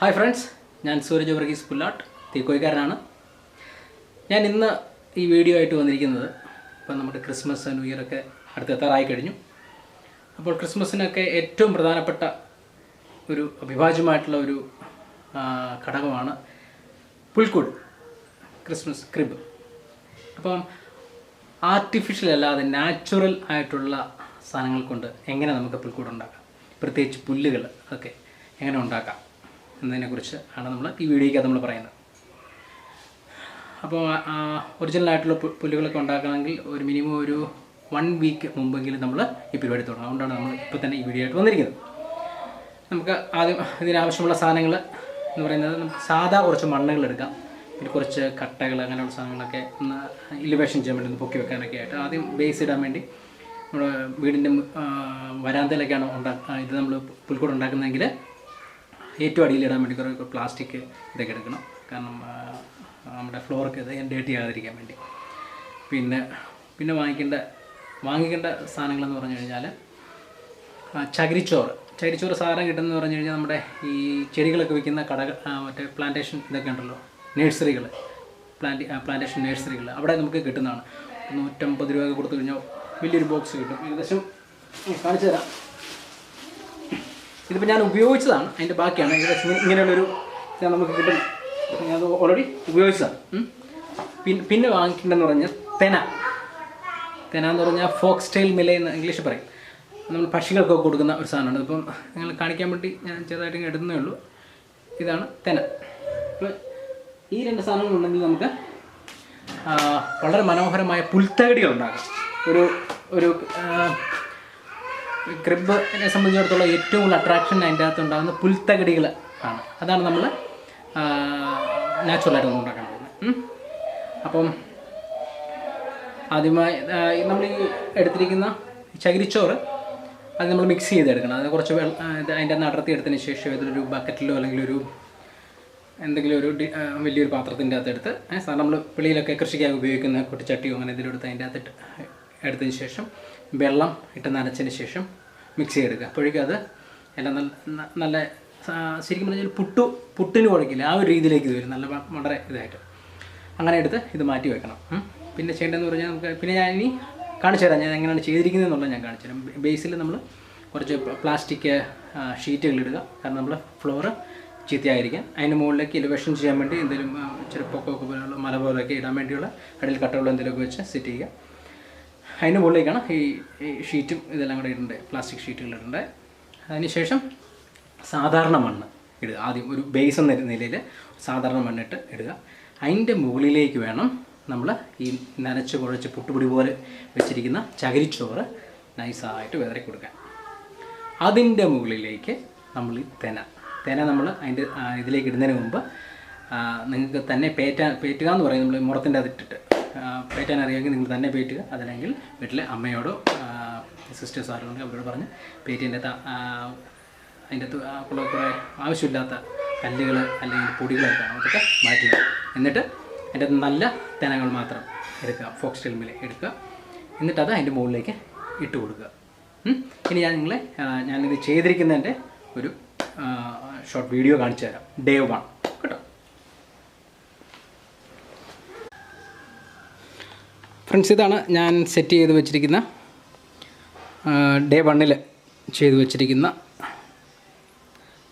Hi friends ഞാൻ സൂരജ് വർഗീസ് പുല്ലാട്ട് തീക്കോയിക്കാരനാണ്. ഞാൻ ഇന്ന് ഈ വീഡിയോ ആയിട്ട് വന്നിരിക്കുന്നത് ഇപ്പം നമ്മുടെ ക്രിസ്മസ് ന്യൂ ഇയർ ഒക്കെ അടുത്തെത്താറായി കഴിഞ്ഞു. അപ്പോൾ ക്രിസ്മസിനൊക്കെ ഏറ്റവും പ്രധാനപ്പെട്ട ഒരു അവിഭാജ്യമായിട്ടുള്ള ഒരു ഘടകമാണ് പുൽക്കൂട് ക്രിസ്മസ് ക്രിബ് അപ്പം ആർട്ടിഫിഷ്യൽ അല്ലാതെ നാച്ചുറൽ ആയിട്ടുള്ള സാധനങ്ങൾ കൊണ്ട് എങ്ങനെ നമുക്ക് പുൽക്കൂട് ഉണ്ടാക്കാം? പ്രത്യേകിച്ച് പുല്ലുകൾ ഒക്കെ എങ്ങനെ ഉണ്ടാക്കാം? എന്നതിനെക്കുറിച്ച് ആണ് നമ്മൾ ഈ വീഡിയോയ്ക്ക് നമ്മൾ പറയുന്നത്. അപ്പോൾ ഒറിജിനൽ ആയിട്ടുള്ള പുല്ലുകളൊക്കെ ഉണ്ടാക്കണമെങ്കിൽ ഒരു മിനിമം ഒരു വൺ വീക്ക് മുമ്പെങ്കിലും നമ്മൾ ഈ പരിപാടി തുടങ്ങും അതുകൊണ്ടാണ് നമ്മൾ ഇപ്പോൾ തന്നെ ഈ വീഡിയോ ആയിട്ട് വന്നിരിക്കുന്നത്. നമുക്ക് ആദ്യം ഇതിനാവശ്യമുള്ള സാധനങ്ങൾ എന്ന് പറയുന്നത് നമുക്ക് സാധാ കുറച്ച് മണ്ണുകൾ എടുക്കാം. പിന്നെ കുറച്ച് കട്ടകൾ അങ്ങനെയുള്ള സാധനങ്ങളൊക്കെ ഒന്ന് ഇലിവേഷൻ ചെയ്യാൻ വേണ്ടി ഒന്ന് പൊക്കി വെക്കാനൊക്കെ ആയിട്ട് ആദ്യം ബേസ് ഇടാൻ വേണ്ടി നമ്മുടെ വീടിന്റെ വരാന്തയിലൊക്കെയാണ് ഉണ്ടാ ഇത് നമ്മൾ പുൽക്കൂട് ഉണ്ടാക്കുന്നതെങ്കിൽ ഏറ്റവും അടിയിൽ ഇടാൻ വേണ്ടി കുറേ പ്ലാസ്റ്റിക് ഇതൊക്കെ എടുക്കണം. കാരണം നമ്മുടെ ഫ്ലോർക്ക് ഇത് ഡേറ്റ് ചെയ്യാതിരിക്കാൻ വേണ്ടി. പിന്നെ പിന്നെ വാങ്ങിക്കേണ്ട വാങ്ങിക്കേണ്ട സാധനങ്ങളെന്ന് പറഞ്ഞു കഴിഞ്ഞാൽ ചകിരിച്ചോറ്. ചകിരിച്ചോറ് സാധനം കിട്ടുന്നത് പറഞ്ഞു കഴിഞ്ഞാൽ നമ്മുടെ ഈ ചെടികളൊക്കെ വിൽക്കുന്ന കട മറ്റേ പ്ലാന്റേഷൻ ഇതൊക്കെ ഉണ്ടല്ലോ നേഴ്സറികൾ പ്ലാന്റ് പ്ലാന്റേഷൻ നേഴ്സറികൾ അവിടെ നമുക്ക് കിട്ടുന്നതാണ്. നൂറ്റമ്പത് രൂപ കൊടുത്തു കഴിഞ്ഞാൽ വലിയൊരു ബോക്സ് കിട്ടും. ഏകദേശം കാണിച്ചു തരാം. ഇതിപ്പോൾ ഞാൻ ഉപയോഗിച്ചതാണ്. അതിന്റെ ബാക്കിയാണ്. ഏകദേശം ഇങ്ങനെ- ഇങ്ങനെയുള്ളൊരു ഇത് നമുക്ക് കിട്ടും ഞാൻ ഓൾറെഡി ഉപയോഗിച്ചതാണ്. പിന്നെ പിന്നെ വാങ്ങിക്കേണ്ടതെന്ന് പറഞ്ഞാൽ തെന. തെന എന്ന് പറഞ്ഞാൽ ഫോക്സ് സ്റ്റൈൽ മില എന്ന് ഇംഗ്ലീഷിൽ പറയും. നമ്മൾ പക്ഷികൾക്കൊക്കെ കൊടുക്കുന്ന ഒരു സാധനമാണ്. ഇപ്പം നിങ്ങൾ കാണിക്കാൻ വേണ്ടി ഞാൻ ചെറുതായിട്ട് ഇടുന്നേ ഉള്ളൂ. ഇതാണ് തെന. അപ്പോൾ ഈ രണ്ട് സാധനങ്ങളുണ്ടെങ്കിൽ നമുക്ക് വളരെ മനോഹരമായ പുൽത്തകടികൾ ഉണ്ടാക്കാം. ഒരു ഒരു ക്രിബിനെ സംബന്ധിച്ചിടത്തോളം ഏറ്റവും കൂടുതൽ അട്രാക്ഷൻ അതിന്റെ അകത്ത് ഉണ്ടാകുന്ന പുൽത്തകടികൾ ആണ്. അതാണ് നമ്മൾ നാച്ചുറലായിട്ട് നമ്മൾ ഉണ്ടാക്കാൻ പോകുന്നത്. അപ്പം ആദ്യമായി നമ്മൾ ഈ എടുത്തിരിക്കുന്ന ചകിരിച്ചോറ് അത് നമ്മൾ മിക്സ് ചെയ്തെടുക്കണം. അത് കുറച്ച് വെള്ളം അതിന്റെ നടത്തി എടുത്തതിന് ശേഷം ഏതൊരു ബക്കറ്റിലോ അല്ലെങ്കിൽ ഒരു എന്തെങ്കിലും ഒരു വലിയൊരു പാത്രത്തിന്റെ അകത്ത് എടുത്ത് ഏ, സാധാരണ നമ്മൾ വെളിയിലൊക്കെ കൃഷിക്കായി ഉപയോഗിക്കുന്ന കുട്ടിച്ചട്ടിയോ അങ്ങനെ എന്തെങ്കിലും എടുത്ത് അതിന്റെ അകത്തിട്ട് എടുത്തതിന് ശേഷം വെള്ളം ഇട്ട് നനച്ചതിന് ശേഷം മിക്സ് ചെയ്തെടുക്കുക. അപ്പോഴേക്കും അത് എല്ലാം നല്ല നല്ല ശരിക്കും പറഞ്ഞാൽ പുട്ടു പുട്ടിന് കുഴക്കില്ല. ആ ഒരു രീതിയിലേക്ക് ഇത് വരും. നല്ല വളരെ ഇതായിട്ട്. അങ്ങനെ എടുത്ത് ഇത് മാറ്റി വെക്കണം. പിന്നെ ചെയ്യേണ്ടതെന്ന് പറഞ്ഞാൽ നമുക്ക് പിന്നെ ഞാൻ ഇനി കാണിച്ചു തരാം. ഞാൻ എങ്ങനെയാണ് ചെയ്തിരിക്കുന്നത് എന്നുള്ളത് ഞാൻ കാണിച്ചു തരാം. ബേസിൽ നമ്മൾ കുറച്ച് പ്ലാസ്റ്റിക് ഷീറ്റുകൾ ഇടുക. കാരണം നമ്മൾ ഫ്ലോറ് ചീത്തയായിരിക്കാം. അതിന് മുകളിലേക്ക് ഇലവേഷൻ ചെയ്യാൻ വേണ്ടി എന്തെങ്കിലും ചെറുപ്പൊക്കെ പോലുള്ള മല പോലെയൊക്കെ ഇടാൻ വേണ്ടിയുള്ള കടയിൽ കട്ടകളോ എന്തെങ്കിലുമൊക്കെ വെച്ച് സെറ്റ് ചെയ്യുക. അതിന് മുകളിലേക്കാണ് ഈ ഷീറ്റും ഇതെല്ലാം കൂടെ ഇടേണ്ടത്. പ്ലാസ്റ്റിക് ഷീറ്റുകൾ ഇടേണ്ടത്. അതിനുശേഷം സാധാരണ മണ്ണ് ഇടുക. ആദ്യം ഒരു ബേസ് എന്ന നിലയിൽ സാധാരണ മണ്ണിട്ട് ഇടുക. അതിന്റെ മുകളിലേക്ക് വേണം നമ്മൾ ഈ നനച്ച് കുഴച്ച് പുട്ടുപൊടി പോലെ വെച്ചിരിക്കുന്ന ചകിരിച്ചോറ് നൈസായിട്ട് വിതറി കൊടുക്കാൻ. അതിന്റെ മുകളിലേക്ക് നമ്മൾ തെന. തെന നമ്മൾ അതിന്റെ ഇതിലേക്ക് ഇടുന്നതിന് മുമ്പ് നിങ്ങൾക്ക് തന്നെ പേറ്റ പേറ്റുക എന്ന് പറയും. നമ്മൾ മുറത്തിന്റെ അതിട്ടിട്ട് പേറ്റാൻ അറിയാമെങ്കിൽ നിങ്ങൾ തന്നെ പേറ്റുക. അതല്ലെങ്കിൽ വീട്ടിലെ അമ്മയോടോ സിസ്റ്റേഴ്സ് ആരോടെങ്കിൽ അവരോട് പറഞ്ഞ് പേറ്റിന്റെ അതിന്റെ അകത്ത് കുറെ ആവശ്യമില്ലാത്ത കല്ലുകൾ അല്ലെങ്കിൽ പൊടികളൊക്കെ അതൊക്കെ മാറ്റുക എന്നിട്ട് അതിന്റെ നല്ല തെനകൾ മാത്രം എടുക്കുക. ഫോക്സ് ടെൽമിൽ എടുക്കുക. എന്നിട്ട് അത് അതിന്റെ മുകളിലേക്ക് ഇട്ട് കൊടുക്കുക. ഇനി ഞാൻ നിങ്ങളെ ഞാനിത് ചെയ്തിരിക്കുന്നതിന്റെ ഒരു ഷോർട്ട് വീഡിയോ കാണിച്ചു തരാം. ഡേ വൺ കേട്ടോ ഫ്രണ്ട്സ് ഇതാണ് ഞാൻ സെറ്റ് ചെയ്ത് വെച്ചിരിക്കുന്ന ഡേ വണ്ണിൽ ചെയ്ത് വെച്ചിരിക്കുന്ന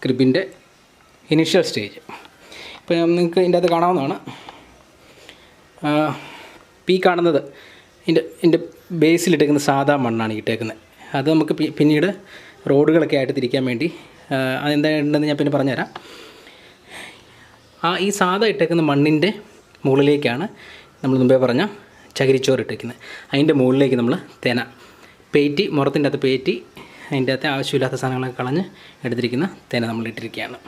ക്രിബിന്റെ ഇനിഷ്യൽ സ്റ്റേജ് ഇപ്പോൾ നിങ്ങൾക്ക് ഇതിന്റെ അകത്ത് കാണാവുന്നതാണ്. പീ ഇപ്പം കാണുന്നത് ഇതിന്റെ ഇതിന്റെ ബേസിലിട്ടേക്കുന്ന സാധാ മണ്ണാണ് ഇട്ടേക്കുന്നത്. അത് നമുക്ക് പിന്നീട് റോഡുകളൊക്കെ ആയിട്ട് തിരിക്കാൻ വേണ്ടി അതെന്താണ്ടെന്ന് അതെന്താ ഞാൻ പിന്നെ പറഞ്ഞുതരാം. ആ ഈ സാധാ ഇട്ടേക്കുന്ന മണ്ണിന്റെ മുകളിലേക്കാണ് നമ്മൾ മുമ്പേ പറഞ്ഞ ചകിരിച്ചോറ് ഇട്ടിരിക്കുന്നത് അതിന്റെ മുകളിലേക്ക് നമ്മൾ തേന. പേറ്റി മുറത്തിന്റെ അകത്ത് പേറ്റി അതിന്റെ അകത്ത് ആവശ്യമില്ലാത്ത സാധനങ്ങളൊക്കെ കളഞ്ഞ് എടുത്തിരിക്കുന്ന തേന നമ്മൾ ഇട്ടിരിക്കുകയാണ്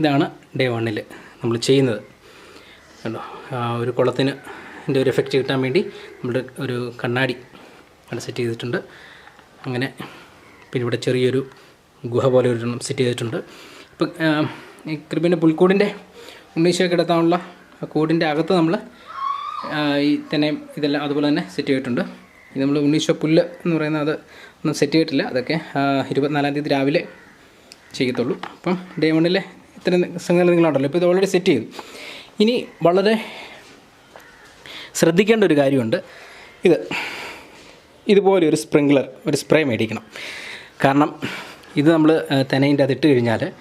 ഇതാണ് ഡേ വണ്ണിൽ നമ്മൾ ചെയ്യുന്നത്. കണ്ടോ? ഒരു കുളത്തിന് ഇതിന്റെ ഒരു എഫക്റ്റ് കിട്ടാൻ വേണ്ടി നമ്മൾ ഒരു കണ്ണാടി അവിടെ സെറ്റ് ചെയ്തിട്ടുണ്ട്. അങ്ങനെ പിന്നെ ഇവിടെ ചെറിയൊരു ഗുഹ പോലെ ഒരു സെറ്റ് ചെയ്തിട്ടുണ്ട്. ഇപ്പം ഈ കൃപിന്റെ പുൽക്കൂടിന്റെ ഉണ്ണീശയൊക്കെ കിടത്താനുള്ള ആ കൂടിന്റെ അകത്ത് നമ്മൾ ഈ തന്നെ ഇതെല്ലാം അതുപോലെ തന്നെ സെറ്റ് ചെയ്തിട്ടുണ്ട്. ഇത് നമ്മൾ ഉണ്ണീശോ പുല്ല് എന്ന് പറയുന്ന അത് ഒന്നും സെറ്റ് ചെയ്തിട്ടില്ല. അതൊക്കെ ഇരുപത്തിനാലാം തീയതി രാവിലെ ചെയ്യത്തുള്ളൂ. അപ്പം ഡേ വണ്ണിലെ ഇത്തരം സംഗതി നിങ്ങളുണ്ടല്ലോ ഇപ്പോൾ ഇത് ഓൾറെഡി സെറ്റ് ചെയ്തു. ഇനി വളരെ ശ്രദ്ധിക്കേണ്ട ഒരു കാര്യമുണ്ട്. ഇത് ഇതുപോലെ ഒരു സ്പ്രിങ്ക്ലർ ഒരു സ്പ്രേ മേടിക്കണം. കാരണം ഇത് നമ്മൾ തനേന്റെ അത് ഇട്ട് കഴിഞ്ഞാൽ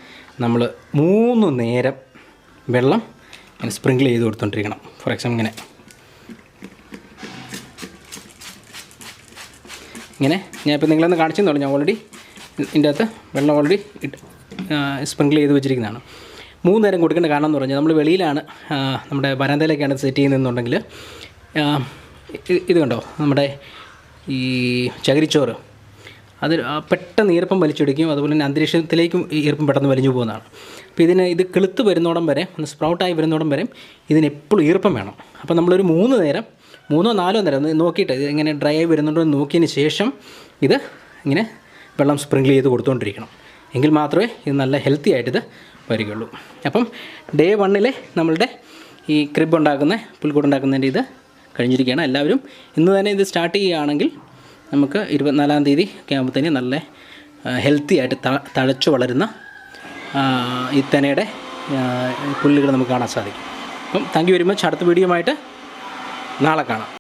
നമ്മൾ മൂന്ന് നേരം വെള്ളം സ്പ്രിങ്കിൾ ചെയ്ത് കൊടുത്തോണ്ടിരിക്കണം. ഫോർ എക്സാമ്പിൾ ഇങ്ങനെ ഇങ്ങനെ. ഞാൻ ഇപ്പോൾ നിങ്ങളൊന്ന് കാണിച്ചെന്നുള്ളൂ ഞാൻ ഓൾറെഡി ഇതിന്റെ അകത്ത് വെള്ളം ഓൾറെഡി സ്പ്രിങ്കിൾ ചെയ്ത് വെച്ചിരിക്കുന്നതാണ്. മൂന്ന് നേരം കൊടുക്കേണ്ട കാരണം എന്ന് പറഞ്ഞാൽ നമ്മൾ വെളിയിലാണ് നമ്മുടെ വരാന്തയിലേക്കാണ് സെറ്റ് ചെയ്യുന്നതെന്നുണ്ടെങ്കിൽ ഇത് കണ്ടോ? നമ്മുടെ ഈ ചകിരിച്ചോറ്. അത് പെട്ടെന്ന് ഈർപ്പം വലിച്ചെടുക്കും അതുപോലെ തന്നെ അന്തരീക്ഷത്തിലേക്കും ഈർപ്പം പെട്ടെന്ന് വലിഞ്ഞു പോകുന്നതാണ്. അപ്പോൾ ഇതിന് ഇത് കിളുത്ത് വരുന്നോടം വരെ സ്പ്രൗട്ടായി വരുന്നോടം വരെ ഇതിന് എപ്പോഴും ഈർപ്പം വേണം. അപ്പോൾ നമ്മളൊരു മൂന്ന് നേരം മൂന്നോ നാലോ നേരം നോക്കിയിട്ട് ഇത് ഇങ്ങനെ ഡ്രൈ ആയി വരുന്നുണ്ടോ എന്ന് നോക്കിയതിന് ശേഷം ഇത് ഇങ്ങനെ വെള്ളം സ്പ്രിങ്കിൾ ചെയ്ത് കൊടുത്തുകൊണ്ടിരിക്കണം എങ്കിൽ മാത്രമേ ഇത് നല്ല ഹെൽത്തി ആയിട്ട് ഇത് വരികയുള്ളൂ. അപ്പം ഡേ വണ്ണിലെ നമ്മളുടെ ഈ ക്രിബ് ഉണ്ടാക്കുന്ന പുൽക്കൂട് ഉണ്ടാക്കുന്നതിന്റെ ഇത് കഴിഞ്ഞിരിക്കുകയാണ്. എല്ലാവരും ഇന്ന് തന്നെ ഇത് സ്റ്റാർട്ട് ചെയ്യുകയാണെങ്കിൽ നമുക്ക് ഇരുപത്തിനാലാം തീയതി ഒക്കെ ആകുമ്പോഴത്തേന് നല്ല ഹെൽത്തി ആയിട്ട് തഴച്ചു വളരുന്ന ഈ തെനയുടെ പുല്ലുകൾ നമുക്ക് കാണാൻ സാധിക്കും. അപ്പം താങ്ക് യു വെരി മച്ച് അടുത്ത വീഡിയോ ആയിട്ട് നാളെ കാണാം.